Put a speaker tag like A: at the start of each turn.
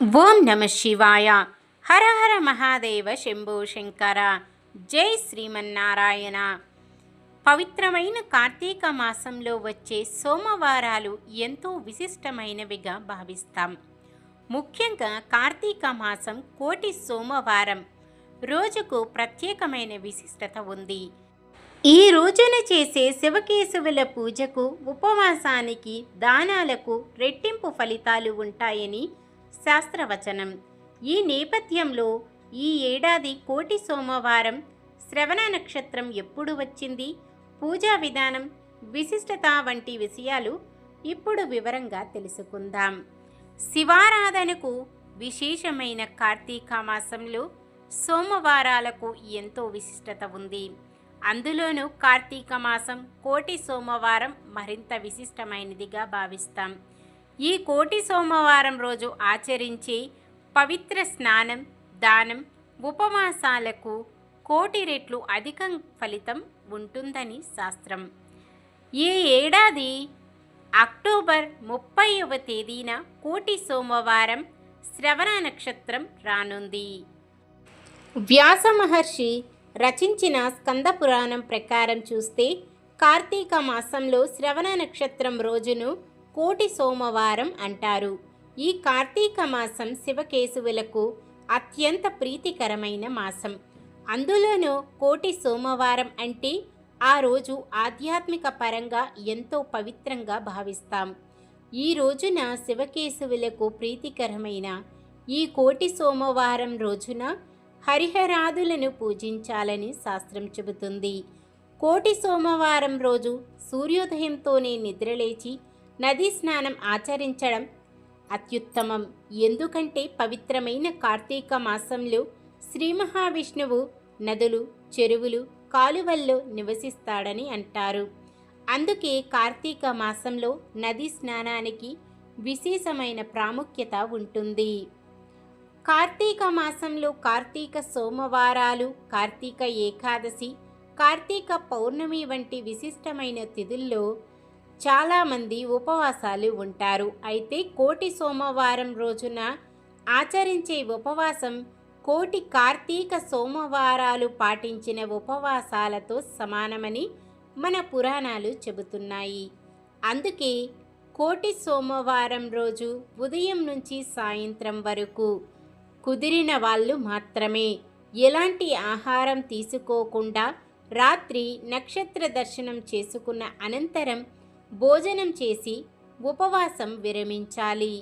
A: ఓం నమ శివాయ. హర హర మహాదేవ శంభో శంకర. జై శ్రీమన్నారాయణ. పవిత్రమైన కార్తీక మాసంలో వచ్చే సోమవారాలు ఎంతో విశిష్టమైనవిగా భావిస్తాం. ముఖ్యంగా కార్తీక మాసం కోటి సోమవారం. రోజుకు ప్రత్యేకమైన విశిష్టత ఉంది. ఈ రోజున చేసే శివకేశవుల పూజకు ఉపవాసానికి దానాలకు రెట్టింపు ఫలితాలు ఉంటాయని శాస్త్రవచనం. ఈ నేపథ్యంలో ఈ ఏడాది కోటి సోమవారం శ్రవణ నక్షత్రం ఎప్పుడు వచ్చింది? పూజా విధానం విశిష్టత వంటి విషయాలు ఇప్పుడు వివరంగా తెలుసుకుందాం. శివారాధనకు విశేషమైన కార్తీక మాసంలో సోమవారాలకు ఎంతో విశిష్టత ఉంది. అందులోనూ కార్తీక మాసం కోటి సోమవారం మరింత విశిష్టమైనదిగా భావిస్తాం. ఈ కోటి సోమవారం రోజు ఆచరించే పవిత్ర స్నానం దానం ఉపవాసాలకు కోటి రెట్లు అధిక ఫలితం ఉంటుందని శాస్త్రం. ఈ ఏడాది అక్టోబర్ ముప్పైవ తేదీన కోటి సోమవారం శ్రవణ నక్షత్రం రానుంది. వ్యాస మహర్షి రచించిన స్కంద పురాణం ప్రకారం చూస్తే కార్తీక మాసంలో శ్రవణ నక్షత్రం రోజును కోటి సోమవారం అంటారు. ఈ కార్తీక మాసం శివకేశవులకు అత్యంత ప్రీతికరమైన మాసం. అందులోనూ కోటి సోమవారం అంటే ఆ రోజు ఆధ్యాత్మిక పరంగా ఎంతో పవిత్రంగా భావిస్తాం. ఈ రోజున శివకేశవులకు ప్రీతికరమైన ఈ కోటి సోమవారం రోజున హరిహరాదులను పూజించాలని శాస్త్రం చెబుతుంది. కోటి సోమవారం రోజు సూర్యోదయంతోనే నిద్రలేచి నదీ స్నానం ఆచరించడం అత్యుత్తమం. ఎందుకంటే పవిత్రమైన కార్తీక మాసంలో శ్రీ మహావిష్ణువు నదులు చెరువులు కాలువల్లో నివసిస్తాడని అంటారు. అందుకే కార్తీక మాసంలో నదీ స్నానానికి విశేషమైన ప్రాముఖ్యత ఉంటుంది. కార్తీక మాసంలో కార్తీక సోమవారాలు కార్తీక ఏకాదశి కార్తీక పౌర్ణమి వంటి విశిష్టమైన తిథుల్లో చాలామంది ఉపవాసాలు ఉంటారు. అయితే కోటి సోమవారం రోజున ఆచరించే ఉపవాసం కోటి కార్తీక సోమవారాలు పాటించిన ఉపవాసాలతో సమానమని మన పురాణాలు చెబుతున్నాయి. అందుకే కోటి సోమవారం రోజు ఉదయం నుంచి సాయంత్రం వరకు కుదిరిన వాళ్ళు మాత్రమే. ఎలాంటి ఆహారం తీసుకోకుండా రాత్రి నక్షత్ర దర్శనం చేసుకున్న అనంతరం భోజనం చేసి ఉపవాసం విరమించాలి.